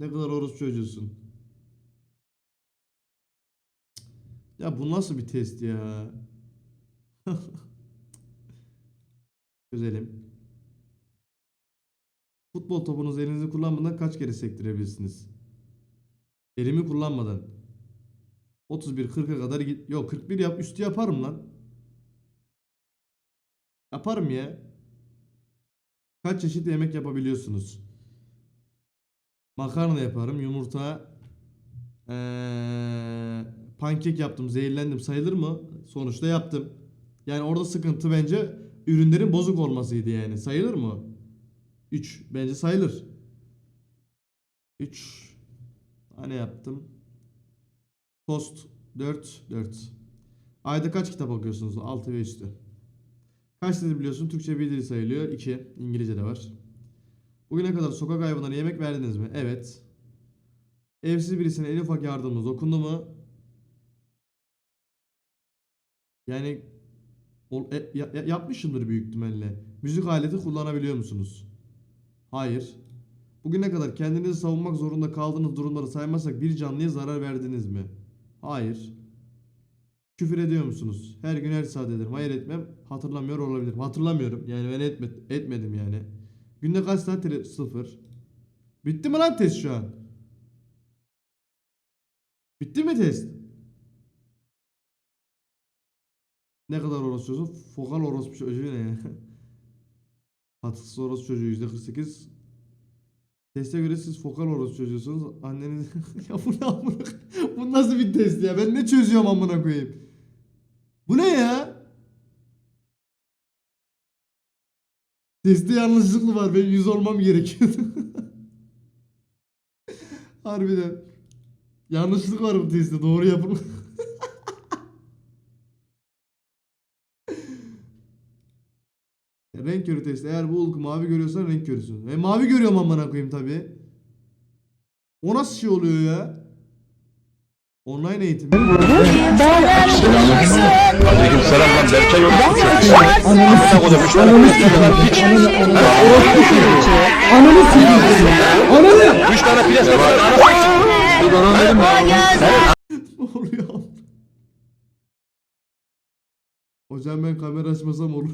Ne kadar orospu çocuğusun. Ya bu nasıl bir test ya? Çözelim. Futbol topunuzu elinizi kullanmadan kaç kere sektirebilirsiniz? Elimi kullanmadan. 31 40'a kadar git. Yok 41 yap üstü yaparım lan. Yaparım ya. Kaç çeşit yemek yapabiliyorsunuz? Makarna yaparım, yumurta, eee, pankek yaptım, zehirlendim sayılır mı? Sonuçta yaptım. Yani orada sıkıntı bence ürünlerin bozuk olmasıydı yani. Sayılır mı? 3 bence sayılır. 3 tane yaptım. Tost 4 4. Ayda kaç kitap okuyorsunuz? 6 ve üstü. Kaç dil biliyorsun? Türkçe bir dil sayılıyor. 2. İngilizce de var. Bugüne kadar sokak hayvanlarına yemek verdiniz mi? Evet. Evsiz birisine en ufak yardımınız dokundu mu? Yani e, ya- ya- yapmışımdır büyük ihtimalle. Müzik aleti kullanabiliyor musunuz? Hayır. Bugüne kadar kendinizi savunmak zorunda kaldığınız durumları saymazsak bir canlıya zarar verdiniz mi? Hayır. Küfür ediyor musunuz? Her gün her saat ederim. Hayır etmem. Hatırlamıyor olabilirim. Hatırlamıyorum. Yani ben etme, etmedim yani. Günde kaç saat tele... Sıfır. Bitti mi lan test şu an? Bitti mi test? Ne kadar orospuyorsun? Fokal orospu çocuğu ne ya? Katkısız orospu çocuğu %48. Teste göre siz fokal orospu çocuğusunuz. Anneniz... ya bu ne amına... bu nasıl bir test ya? Ben ne çözüyorum amına koyayım? Bu ne ya? Testte yanlışlıklı var. Ben 100 olmam gerekiyordu. Harbiden. Yanlışlık var bu testte. Doğru yapın. renk körü testi. Eğer bu ılkı mavi görüyorsan renk körüsün. E mavi görüyorum amına koyayım tabi. O nasıl şey oluyor ya? Online eğitim. Aleykümselam lan Berkay yok. Ananı sikeyim. Ananı. Üç tane piyasa var. ne oluyor? Hocam ben kamera açmasam olur.